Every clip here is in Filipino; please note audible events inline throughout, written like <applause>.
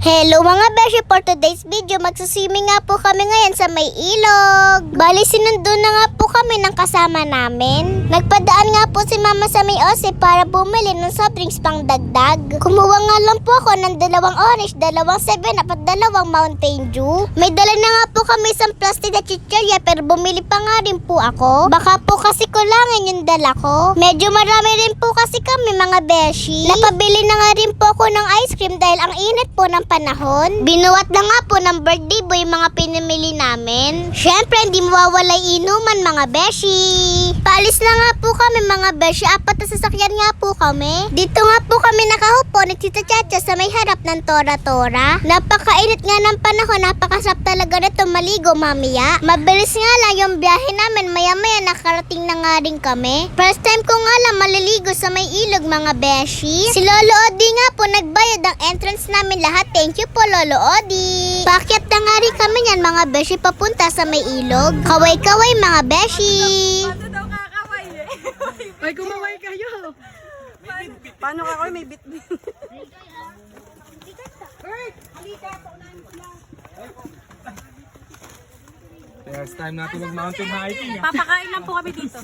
Hello mga beshi, for today's video, magsaswimming nga po kami ngayon sa may ilog. Bali, sinundo na nga po kami ng kasama namin. Nagpadaan nga po si mama sa may ose para bumili ng soft drinks pang dagdag. Kumuha nga lang po ako ng dalawang orange, dalawang 7 up at dalawang Mountain Dew. May dala na nga po kami isang plastic na chichirya pero bumili pa nga rin po ako. Baka po kasi kulangin yung dala ko. Medyo marami rin po kasi kami mga beshi. Napabili na nga rin po ako ng ice cream dahil ang init po ng panahon. Binuwat na nga po ng birthday boy mga pinamili namin. Syempre, hindi mawawala inuman mga beshi. Paalis na nga po kami mga beshi. Apat na sasakyan nga po kami. Dito nga po kami nakahupo, nagtitsa-tsa sa may harap ng Tora-Tora. Napakainit nga ng panahon, napakasarap talaga nito maligo mamaya. Mabilis nga lang yung biyahe namin, maya-maya nakarating na nga rin kami. First time ko nga lang maliligo sa may ilog mga beshi. Si Lolo Odi nga po nagbayad ang entrance namin lahat. Thank you po Lolo Odi. Pakyat na nga rin kami yan mga beshi papunta sa may ilog. Kaway-kaway mga beshi. Ano daw kakaway eh? Ay, kumaway kayo. Paano kakaway may bitbit? First time natin mag-mountain hiking. ah. Papakain lang po kami dito.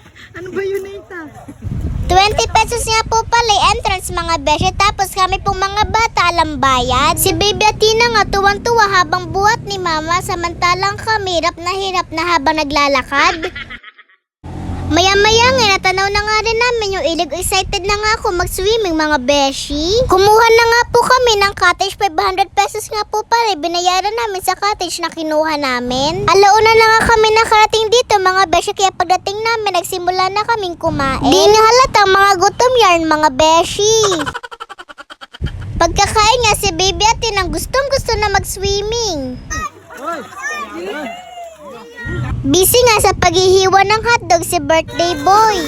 <laughs> Ano ba yun, Nita? 20 pesos nga po pala entrance mga beshi tapos kami pong mga bata alam bayad. Si Baby Atina nga tuwang-tuwa habang buhat ni Mama samantalang kami hirap na hirap na habang naglalakad. <laughs> Maya-maya nga natanaw na nga rin namin yung ilig excited na nga ako mag-swimming mga beshi. Kumuha na nga po kami ng cottage 500 pesos nga po pala binayaran namin sa cottage na kinuha namin. Alauna na nga kami nakarating dito mga beshi kaya pagdating namin nagsimula na kaming kumain. Di na halatang mga gutom yarn mga beshi. Pagkakain nga si baby atin ang gustong gusto na mag-swimming. Busy nga sa paghihiwa ng hotdog si birthday boy.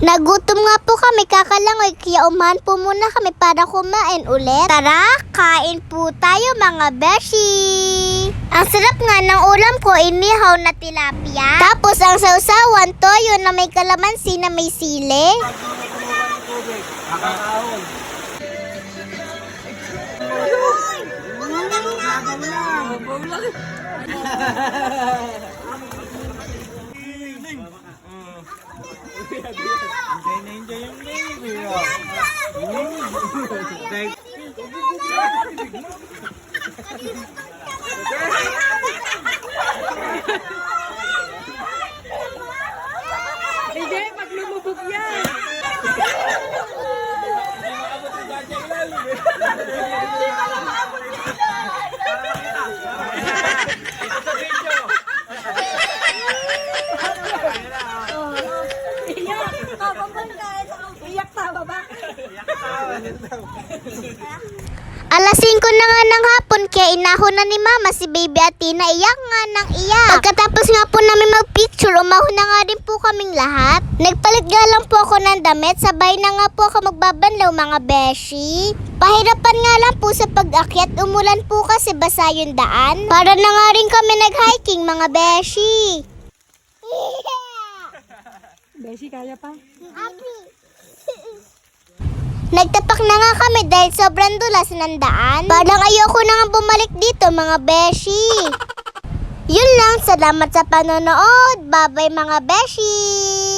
Nagutom nga po kami kakalangoy kaya umahan po muna kami para kumain ulit. Tara, kain po tayo mga beshi. Ang sarap nga ng ulam ko inihaw na tilapia. Tapos ang sausawan toyo na may kalamansi na may sili. <laughs> Enjoy na enjoy yung baby. Thank Hindi, Alas 5 na nga ng hapon kaya inahon na ni mama si baby Atina iyak nga ng iyak. Pagkatapos nga po namin magpicture, umahon na nga rin po kaming lahat. Nagpalit nga lang po ako ng damit, sabay na nga po ako magbabanlaw mga beshi. Pahirapan nga lang po sa pag-akyat, umulan po kasi basa yung daan. Para na nga rin kami nag-hiking mga beshi. Beshi, kaya pa? Nagtapak na nga kami dahil sobrang dulas ng daan. Parang ayoko na nga bumalik dito mga beshi. <laughs> Yun lang, salamat sa panonood. Bye-bye mga beshi.